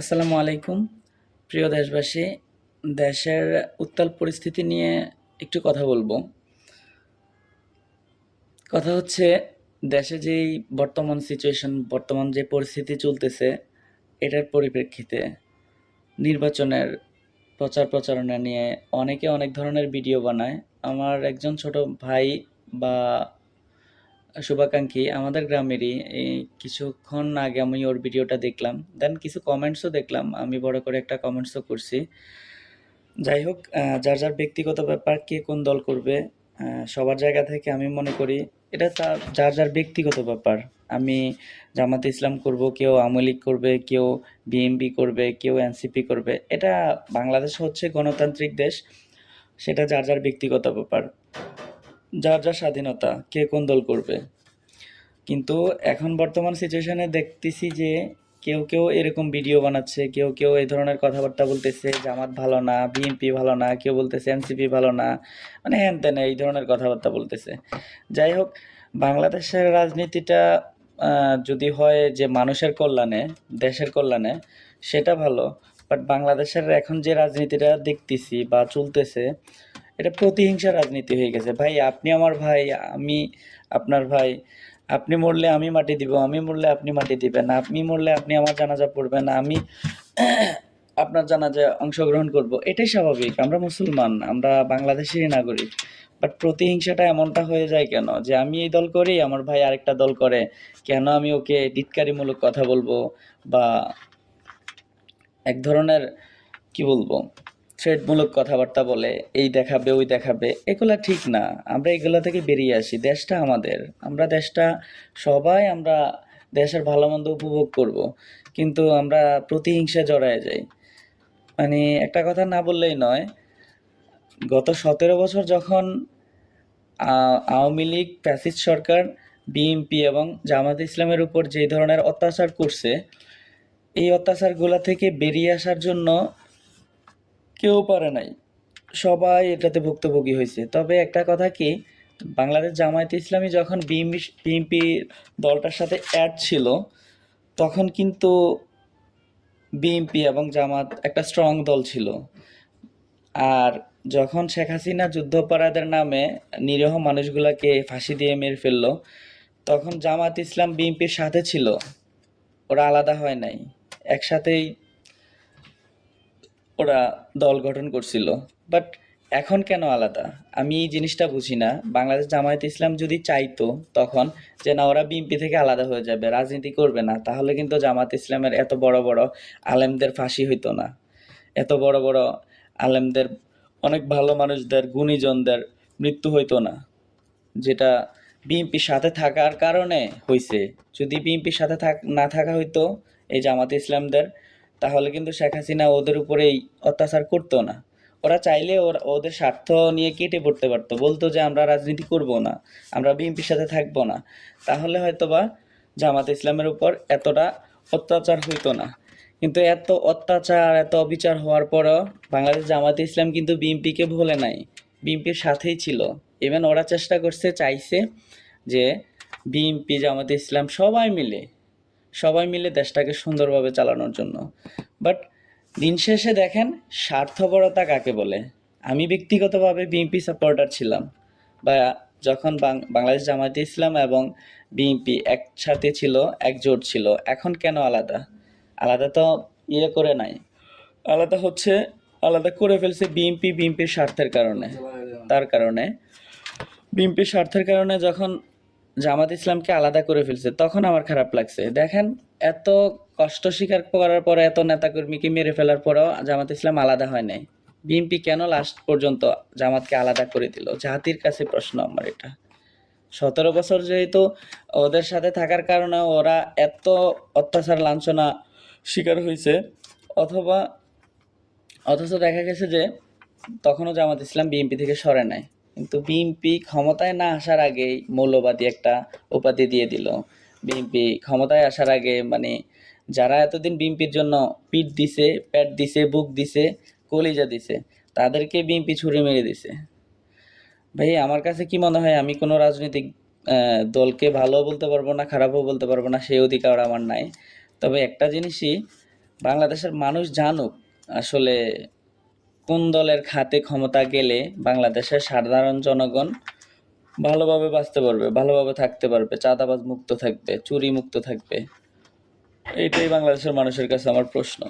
আসসালামু আলাইকুম। প্রিয় দেশবাসী, দেশের উত্তাল পরিস্থিতি নিয়ে একটু কথা বলব। কথা হচ্ছে, দেশে যেই বর্তমান সিচুয়েশন বর্তমান যে পরিস্থিতি চলতেছে, এটার পরিপ্রেক্ষিতে নির্বাচনের প্রচার প্রচারণা নিয়ে অনেকে অনেক ধরনের ভিডিও বানায়। আমার একজন ছোট ভাই বা শুভাকাঙ্ক্ষী, আমাদের গ্রামেরই কিছুক্ষণ আগে আমি ওর ভিডিওটা দেখলাম দেন কিছু কমেন্টসও দেখলাম, আমি বড় করে একটা কমেন্টসও করছি। যাই হোক যার যার ব্যক্তিগত ব্যাপার, কে কোন দল করবে সবার জায়গা থেকে আমি মনে করি, এটা তার যার যার ব্যক্তিগত ব্যাপার, আমি জামাতে ইসলাম করব, কেউ আওয়ামী লীগ করবে, কেউ বিএমপি করবে, কেউ এনসিপি করবে, এটা বাংলাদেশ হচ্ছে গণতান্ত্রিক দেশ, সেটা যার যার ব্যক্তিগত ব্যাপার। যার যার স্বাধীনতা, কে কোন দল করবে। কিন্তু এখন বর্তমান সিচুয়েশনে দেখতেছি যে কেউ কেউ এরকম ভিডিও বানাচ্ছে, কেউ কেউ এই ধরনের কথাবার্তা বলতেছে জামাত ভালো না বিএনপি ভালো না, কেউ বলতেছে এনসিপি ভালো না মানে হ্যান ত্যান এই ধরনের কথাবার্তা বলতেছে। যাই হোক, বাংলাদেশের রাজনীতিটা যদি হয় যে মানুষের কল্যাণে, দেশের কল্যাণে, সেটা ভালো। বাট বাংলাদেশের এখন যে রাজনীতিটা দেখতেছি বা চলতেছে এটা প্রতিহিংসা রাজনীতি হয়ে গেছে। ভাই, আপনি আমার ভাই, আমি আপনার ভাই। আপনি মরলে আমি মাটি দিব, আমি মরলে আপনি মাটি দিবেন, আপনি মরলে আপনি আমার জানাজা পড়বেন, আমি আপনার জানাজায় অংশগ্রহণ করব। এটাই স্বাভাবিক, আমরা মুসলমান, আমরা বাংলাদেশেরই নাগরিক। বাট প্রতিহিংসাটা এমনটা হয়ে যায় কেন? যে আমি এই দল করি, আমার ভাই আরেকটা দল করে, কেন আমি ওকে টিটকারিমূলক কথা বলব? বা এক ধরনের, কি বলব? থ্রেডমূলক কথাবার্তা বলে, এই দেখাবে, ওই দেখাবে, এগুলা ঠিক না। আমরা এগুলা থেকে বেরিয়ে আসি। দেশটা আমাদের। আমরা দেশটা সবাই আমরা দেশের ভালো মন্দ উপভোগ করব। কিন্তু আমরা প্রতিহিংসা জড়ায় যাই। মানে একটা কথা না বললেই নয়, গত সতেরো বছর যখন আওয়ামী লীগ, ফ্যাসিস্ট সরকার, বিএনপি এবং জামাত ইসলামের উপর যে ধরনের অত্যাচার করছে, এই অত্যাচারগুলো থেকে বেরিয়ে আসার জন্য কেউ পারে নাই। সবাই এটাতে ভুক্তভোগী হয়েছে। তবে একটা কথা কি, বাংলাদেশ জামায়াতে ইসলামী যখন বিএমপি বিএনপি দলটার সাথে অ্যাড ছিল, তখন কিন্তু বিএনপি এবং জামাত একটা স্ট্রং দল ছিল। আর যখন শেখ হাসিনা যুদ্ধাপরাধের নামে নিরীহ মানুষগুলাকে ফাঁসি দিয়ে মেরে ফেলল, তখন জামাত ইসলাম বিএনপির সাথে ছিল। ওরা আলাদা হয় নাই। একসাথেই ওরা দল গঠন করছিল। বাট এখন কেন আলাদা? আমি এই জিনিসটা বুঝি না। বাংলাদেশ জামায়াত ইসলাম যদি চাইতো তখন যে, না, ওরা বিএনপি থেকে আলাদা হয়ে যাবে, রাজনীতি করবে না, তাহলে কিন্তু জামাত ইসলামের এত বড় বড় আলেমদের ফাঁসি হইতো না। এত বড় বড় আলেমদের, অনেক ভালো মানুষদের, গুণীজনদের মৃত্যু হইতো না। যেটা বিএনপির সাথে থাকার কারণে হয়েছে যদি বিএনপির সাথে থাক, না থাকা হইতো, এই জামাত ইসলামদের তাহলে কিন্তু শেখ হাসিনা ওদের উপরেই অত্যাচার করতো না। ওরা চাইলে ওরা, ওদের স্বার্থ নিয়ে কেটে পড়তে পারতো। বলতো যে, আমরা রাজনীতি করব না। আমরা বিএনপির সাথে থাকব না। তাহলে হয়তোবা জামাত ইসলামের উপর এতটা অত্যাচার হইতো না। কিন্তু এত অত্যাচার, এত অবিচার হওয়ার পরও বাংলাদেশ জামাতে ইসলাম কিন্তু বিএনপিকে ভোলে নাই। বিএনপির সাথেই ছিল। ইভেন ওরা চেষ্টা করছে, চাইছে যে বিএনপি, জামাতে ইসলাম সবাই মিলে সবাই মিলে দেশটাকে সুন্দরভাবে চালানোর জন্য। বাট দিন শেষে দেখেন স্বার্থপরতা কাকে বলে? আমি ব্যক্তিগতভাবে বিএনপি সাপোর্টার ছিলাম। বা যখন বাংলাদেশ জামায়াতে ইসলাম এবং বিএনপি একসাথে ছিল, একজোট ছিল, এখন কেন আলাদা? আলাদা তো ইয়ে করে নাই। আলাদা হচ্ছে, আলাদা করে ফেলছে বিএনপি বিএনপির স্বার্থের কারণে। তার কারণে। বিএনপির স্বার্থের কারণে যখন জামাত ইসলামকে আলাদা করে ফেলছে, তখন আমার খারাপ লাগছে। দেখেন, এত কষ্ট স্বীকার করার পরে, এত নেতাকর্মীকে মেরে ফেলার পরেও জামাত ইসলাম আলাদা হয় নাই। বিএনপি কেন লাস্ট পর্যন্ত জামাতকে আলাদা করে দিল? জাতির কাছে প্রশ্ন আমার এটা। সতেরো বছর যেহেতু ওদের সাথে থাকার কারণে ওরা এত অত্যাচার, লাঞ্ছনা শিকার হয়েছে অথবা, অথচ দেখা গেছে যে তখনও জামাত ইসলাম বিএনপি থেকে সরে নাই। কিন্তু বিএনপি ক্ষমতায় না আসার আগেই মৌলবাদী একটা উপাধি দিয়ে দিল। বিএনপি ক্ষমতায় আসার আগে মানে যারা এতদিন বিএনপির জন্য পিঠ দিছে, প্যাট দিছে, বুক দিছে, কলিজা দিছে, তাদেরকে বিএনপি ছুরি মেরে দিছে। ভাই, আমার কাছে কি মনে হয়, আমি কোনো রাজনৈতিক দলকে ভালো বলতে পারব না, খারাপও বলতে পারব না সেই অধিকার আমার নাই। তবে একটা জিনিসই, বাংলাদেশের মানুষ জানুক, আসলে কোন দলের খাতে ক্ষমতা গেলে বাংলাদেশের সাধারণ জনগণ ভালোভাবে বাঁচতে পারবে, ভালোভাবে থাকতে পারবে, চাঁদাবাজ মুক্ত থাকবে, চুরি মুক্ত থাকবে? এটাই বাংলাদেশের মানুষের কাছে আমার প্রশ্ন।